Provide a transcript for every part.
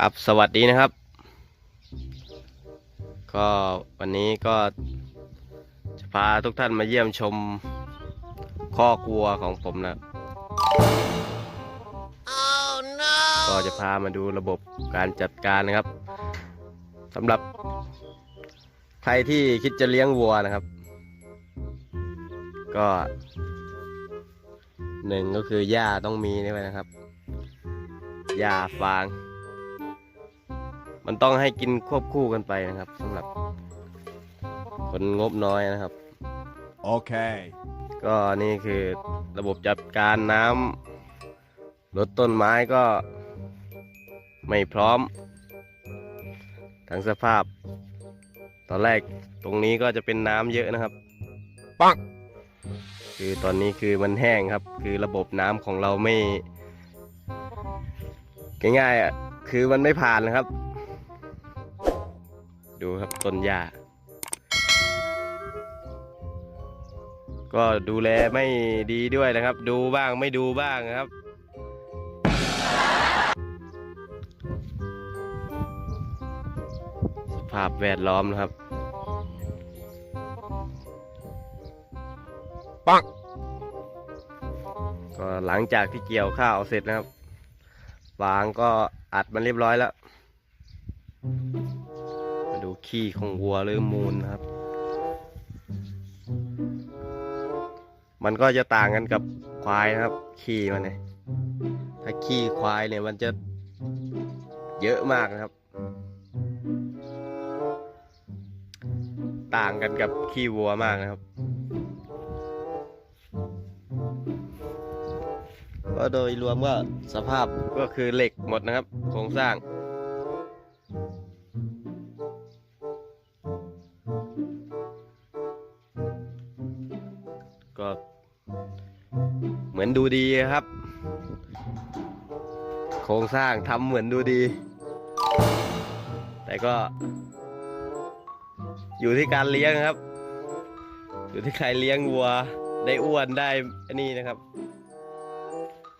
ครับสวัสดีนะครับ ก็วันนี้ก็จะพาทุกท่านมาเยี่ยมชมข้อกวัวของผมนะก็จะพามาดูระบบการจัดการนะครับสำหรับใครที่คิดจะเลี้ยงวัวนะครับ ก็หนึ่งก็คือหญ้าต้องมีนี่ไว้นะครับหญ้าฟาง มันต้องให้กินควบคู่กันไปนะครับสำหรับ คนงบน้อยนะครับ Okay. ก็นี่คือระบบจัดการน้ำลดต้นไม้ก็ ไม่พร้อม ทั้งสภาพ ตอนแรกตรงนี้ก็จะเป็นน้ำเยอะนะครับ ปังคือตอนนี้คือมันแห้งครับ คือระบบน้ำของเราไม่ ง่ายๆอะคือมันไม่ผ่านนะครับ ดูครับต้นหญ้าก็ดูแลไม่ดีด้วยนะครับ ดูบ้างไม่ดูบ้างนะครับ สภาพแวดล้อมนะครับปังก็หลังจากที่เกี่ยวข้าวเสร็จนะครับฟางก็อัดมันเรียบร้อยแล้วมาดู ขี้ของวัวหรือมูลครับ มันก็จะต่างกันกับควายนะครับ ขี้มันเนี่ยถ้าขี้ควายเนี่ยมันจะเยอะมากนะครับ ต่างกันกับขี้วัวมากนะครับ ก็โดยรวมก็สภาพก็คือเหล็กหมดนะครับ โครงสร้าง ดูดีครับ โครงสร้างทำเหมือนดูดี แต่ก็ อยู่ที่การเลี้ยงครับ อยู่ที่ใครเลี้ยงวัว ได้อ้วนได้อันนี้นะครับ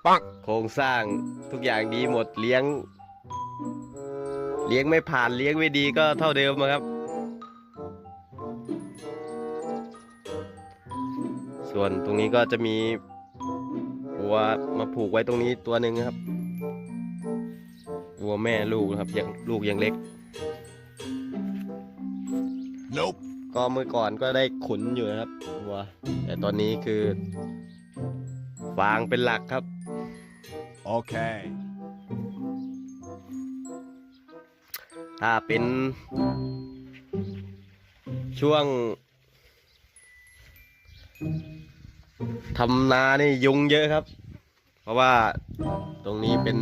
ปังโครงสร้างทุกอย่างดีหมดเลี้ยง เลี้ยงไม่ผ่านเลี้ยงไม่ดีก็เท่าเดิมอะครับ ส่วนตรงนี้ก็จะมี วัวมาผูกไว้ตรงนี้ตัวหนึ่งครับ วัวแม่ลูกนะครับยังลูกยังเล็ก Nope. ก็เมื่อก่อนก็ได้ขุนอยู่นะครับวัว แต่ตอนนี้คือ ฟางเป็นหลักครับ Okay. ถ้าเป็น ช่วง ทำนานี่ยุงเยอะครับ เพราะว่าตรงนี้เป็น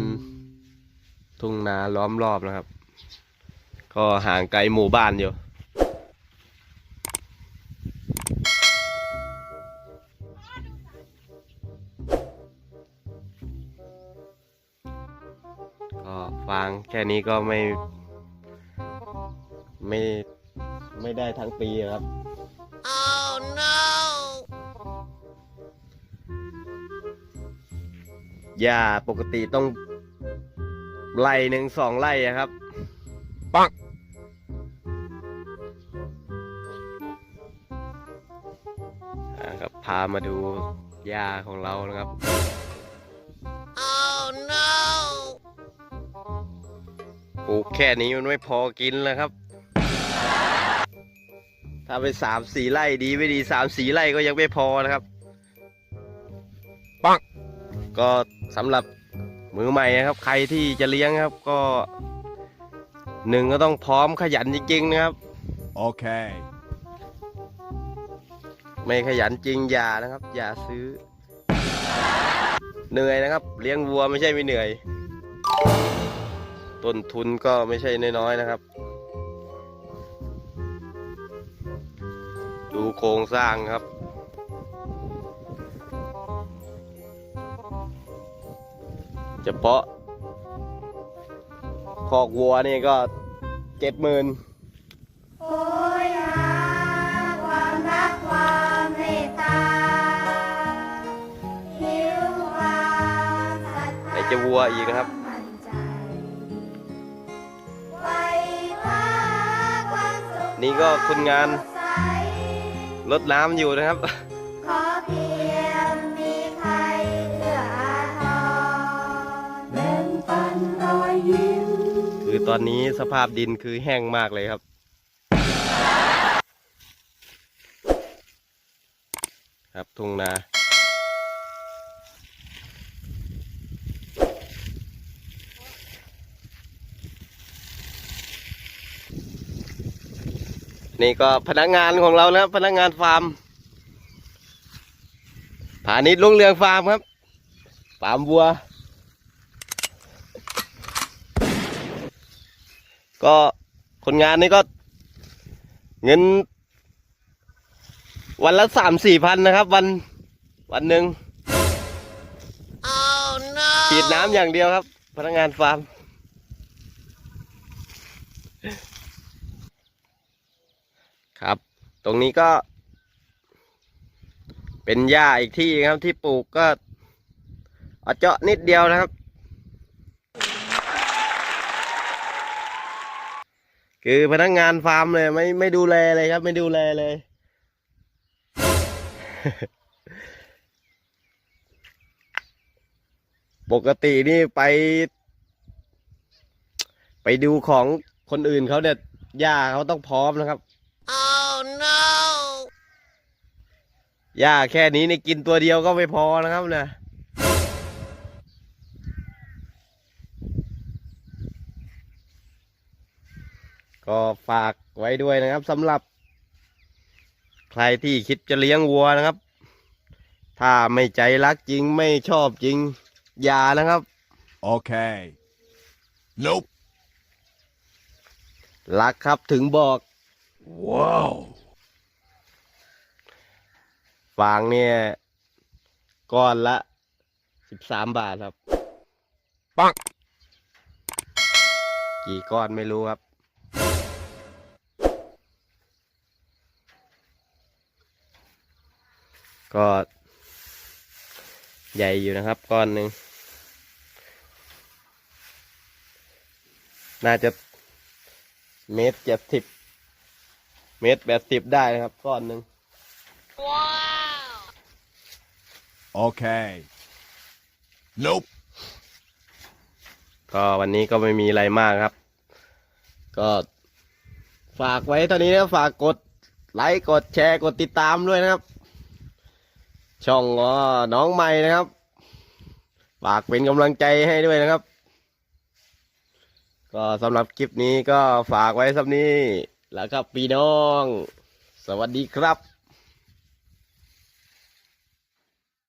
ทุ่งนาล้อมรอบนะครับ ก็ห่างไกลหมู่บ้านอยู่ก็ฟางแค่นี้ก็ไม่ ไม่ ไม่ได้ทั้งปีครับ Oh no! หญ้าปกติต้องไร่หนึ่งสองไร่อะครับ ปังอ่าครับพามาดูหญ้าของเรานะครับ Oh no! ปลูกแค่นี้มันไม่พอกินแล้วครับ ถ้าไปสามสี่ไร่ดีไม่ดีสามสี่ไร่ก็ยังไม่พอนะครับปังก็ สำหรับมือใหม่นะครับ ใครที่จะเลี้ยงครับก็หนึ่งก็ต้องพร้อมขยันจริงๆนะครับ Okay. ไม่ขยันจริงอย่านะครับ อย่าซื้อ เหนื่อยนะครับ เลี้ยงวัวไม่ใช่ไม่เหนื่อย ต้นทุนก็ไม่ใช่น้อยๆนะครับ ดูโครงสร้างครับ เฉพาะคอกวัวนี่ก็เจ็ดหมื่นโอ้ยะวัวยัทจะวัวอีกครับ นี่ก็คนงานรดน้ำอยู่นะครับ ตอนนี้สภาพดินคือแห้งมากเลยครับ ครับทุ่งนานี่ก็พนักงานของเรานะครับพนักงานฟาร์มผานิดลุงเรืองฟาร์มครับ ฟาร์มวัว ก็คนงานนี่ก็ เงิน วันละสามสี่พันนะครับ วันวันหนึ่ง Oh ฉีด no! น้ำอย่างเดียวครับ พนักงานฟาร์ม ครับ ตรงนี้ก็ เป็นหญ้าอีกที่ครับที่ปลูกก็เอาเจาะนิดเดียวนะครับ คือพนักงานฟาร์มเลยไม่ไม่ดูแลเลยครับ ไม่ดูแลเลย ปกตินี่ไป ไปดูของคนอื่นเขาเนี่ยหญ้าเขาต้องพร้อมนะครับ Oh no! หญ้าแค่นี้นี่กินตัวเดียวก็ไม่พอนะครับนะ ก็ฝากไว้ด้วยนะครับสำหรับ ใครที่คิดจะเลี้ยงวัวนะครับ ถ้าไม่ใจรักจริงไม่ชอบจริง อย่านะครับ Okay. Nope. รักครับถึงบอก Whoa. ฟางเนี่ยก้อนละสิบสามบาทครับ ปัง กี่ก้อนไม่รู้ครับ ก็ ใหญ่อยู่นะครับก้อนหนึ่งน่าจะเมตรเจ็ดสิบเมตรแปดสิบได้นะครับก้อนหนึ่ง Wow! Okay. Nope. ก็วันนี้ก็ไม่มีอะไรมากครับ ก็ฝากไว้เท่านี้นะฝากกดไลค์กดแชร์กดติดตามด้วยนะครับ ช่องน้องใหม่นะครับฝากเป็นกำลังใจให้ด้วยนะครับ ก็สำหรับคลิปนี้ก็ฝากไว้สักนี้แล้วครับพี่น้อง สวัสดีครับ